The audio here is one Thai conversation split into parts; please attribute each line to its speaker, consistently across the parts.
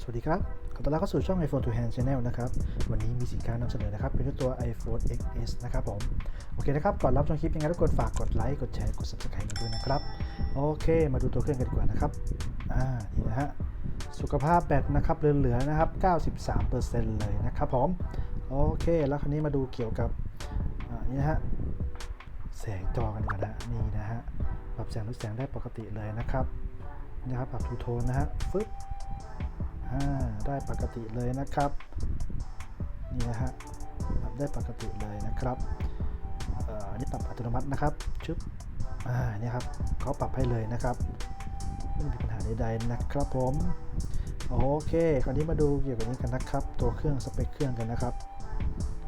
Speaker 1: สวัสดีครับ ขอต้อนรับเข้าสู่ช่อง iPhone to Hand Channel นะครับ วันนี้มีสินค้านำเสนอนะครับ เป็นตัว iPhone XS นะครับผม โอเคนะครับ ก่อนรับชมคลิปยังไงทุกคนฝากกดไลค์ กดแชร์ กด subscribe ด้วยนะครับ โอเค มาดูตัวเครื่องกันดีกว่านะครับ อ่า นี่นะฮะ สุขภาพแบตนะครับเหลือๆนะครับ 93%เลยนะครับผม โอเค แล้วคราวนี้มาดูเกี่ยวกับ อ่า นี่นะฮะ แสงจอกันดีกว่านะ นี่นะฮะ ปรับแสงลดแสงได้ปกติเลยนะครับ นะครับ ปรับทูโทนนะฮะ ฟึบ ได้ปกติเลยนะครับ นี่นะฮะปรับได้ปกติเลยนะครับอ่ออันนี้ปรับอัตโนมัตินะครับชึบอ่านี่ครับเขาปรับให้เลยนะครับไม่มีปัญหาใดๆนะครับผมโอเคคราวนี้มาดูเกี่ยวกับนี้กันนะครับ ตัวเครื่องสเปคเครื่องกันนะครับ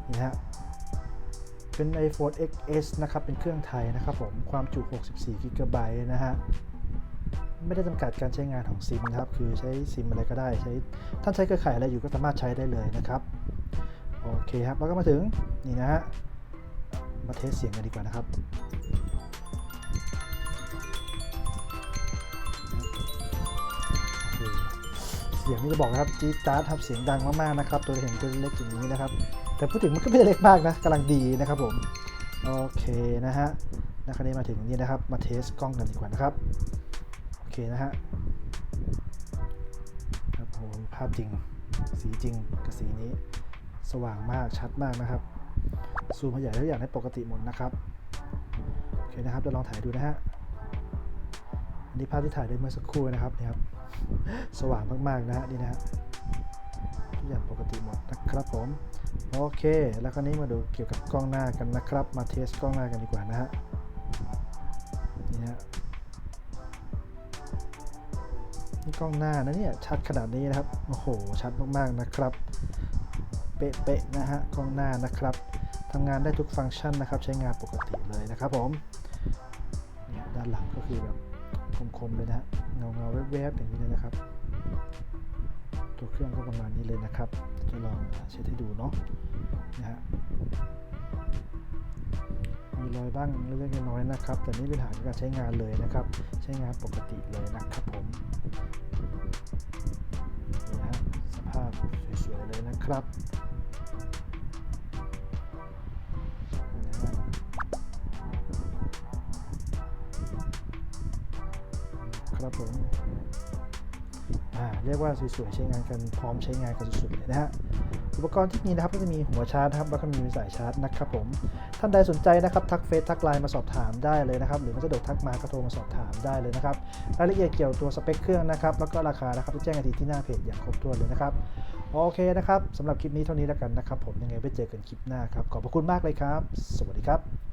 Speaker 1: นี่ฮะเป็น iPhone XS นะครับเป็นเครื่องไทยนะครับผมความจุ 64 g b นะฮะ ไม่ได้จำกัดการใช้งานของซิมนะครับ คือใช้ซิมอะไรก็ได้ใช้ท่านใช้เครือข่ายอะไรอยู่ก็สามารถใช้ได้เลยนะครับโอเคครับแล้วก็มาถึงนี่นะฮะมาเทสเสียงกันดีกว่านะครับเสียงนี่จะบอกนะครับจี๊ดจ๊าดครับเสียงดังมากๆนะครับ ตัวเห็นตัวเล็กอย่างนี้นะครับ แต่พูดถึงมันก็ไม่ได้เล็กมากนะกำลังดีนะครับผมโอเคนะฮะแล้วคราวนี้มาถึงนี่นะครับมาเทสกล้องกันดีกว่านะครับ เคนะฮะครับผมภาพจริง สีจริงกับสีนี้ สว่างมากชัดมากนะครับ ซูมขยายทุกอย่างให้ปกติหมดนะครับโอเคนะครับจะลองถ่ายดูนะฮะอันนี้ภาพที่ถ่ายได้เมื่อสักครู่นะครับนี่ครับสว่างมากๆนะฮะนี่นะฮะทุกอย่างปกติหมดนะครับผมโอเค แล้วคราวนี้มาดูเกี่ยวกับกล้องหน้ากันนะครับ มาเทสกล้องหน้ากันดีกว่านะฮะ กล้องหน้านะเนี่ยชัดขนาดนี้นะครับโอ้โหชัดมากๆนะครับ เป๊ะๆนะฮะกล้องหน้านะครับทำงานได้ทุกฟังก์ชันนะครับ ใช้งานปกติเลยนะครับผมเนี่ยด้านหลังก็คือแบบคมๆเลยนะฮะเงาเงาๆแวบๆอย่างนี้เลยนะครับ ตัวเครื่องก็ประมาณนี้เลยนะครับจะลองเช็ดให้ดูเนาะนะฮะมีรอยบ้างเล็กๆน้อยๆนะครับ แต่ไม่เป็นปัญหาในการใช้งานเลยนะครับ ใช้งานปกติเลยนะครับผม นะครับ ครับผม เรียกว่าสวยๆใช้งานกันพร้อมใช้งานกันสุดๆเลยนะฮะอุปกรณ์ที่มีนะครับก็จะมีหัวชาร์จครับแล้วก็มีสายชาร์จนะครับผมท่านใดสนใจนะครับทักเฟซทักไลน์มาสอบถามได้เลยนะครับหรือไม่สะดวกทักมาก็โทรมาสอบถามได้เลยนะครับรายละเอียดเกี่ยวตัวสเปคเครื่องนะครับแล้วก็ราคานะครับจะแจ้งกันทีที่หน้าเพจอย่างครบถ้วนเลยนะครับโอเคนะครับสำหรับคลิปนี้เท่านี้แล้วกันนะครับ ผมยังไงไปเจอกันคลิปหน้าครับขอบพระคุณมากเลยครับ สวัสดีครับ